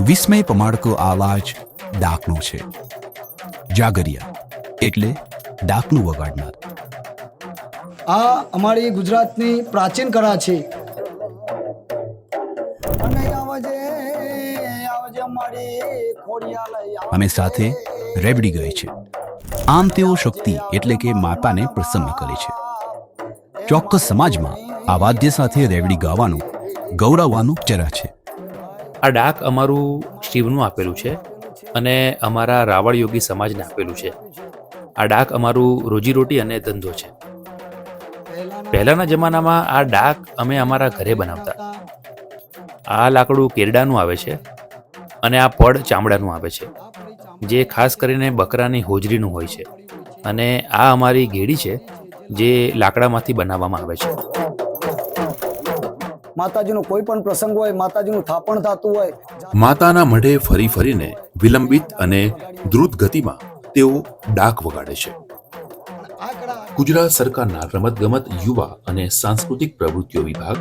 વિસ્મય પમાડકો આવાજ ડાકનો છે. જાગરિયા એટલે ડાકનું વગાડનાર. આ અમારી ગુજરાતની પ્રાચીન કળા છે. અને સાથે રેવડી ગઈ છે. આમ તેઓ શક્તિ એટલે કે માતાને પ્રસન્ન કરે છે. ચોક્કસ સમાજમાં આ વાદ્ય સાથે રેવડી ગાવાનું ગૌરવવાનું ચરા છે. આ ડાક અમારું શિવનું આપેલું છે અને અમારા રાવળ યોગી સમાજને આપેલું છે. આ ડાક અમારું રોજીરોટી અને ધંધો છે. પહેલાંના જમાનામાં આ ડાક અમે અમારા ઘરે બનાવતા. આ લાકડું કેરડાનું આવે છે અને આ પડ ચામડાનું આવે છે, જે ખાસ કરીને બકરાની હોજરીનું હોય છે. અને આ અમારી ઘેડી છે, જે લાકડામાંથી બનાવવામાં આવે છે. માતાજીનો કોઈ પણ પ્રસંગ હોય માતાજીનું થાપણ થતું હોય માતાના મઢે ફરી ફરીને વિલંબિત અને દ્રુત ગતિમાં તેઓ ડાક વગાડે છે. ગુજરાત સરકારના રમતગમત યુવા અને સાંસ્કૃતિક પ્રવૃત્તિઓ વિભાગ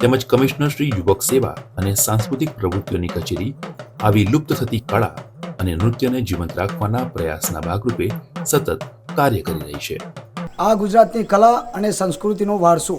તેમજ કમિશનર શ્રી યુવક સેવા અને સાંસ્કૃતિક પ્રવૃત્તિઓની કચેરી આવી લુપ્ત થતી કળા અને નૃત્યને જીવંત રાખવાના પ્રયાસના ભાગરૂપે સતત કાર્ય કરી રહી છે. આ ગુજરાતની કલા અને સંસ્કૃતિનો વારસો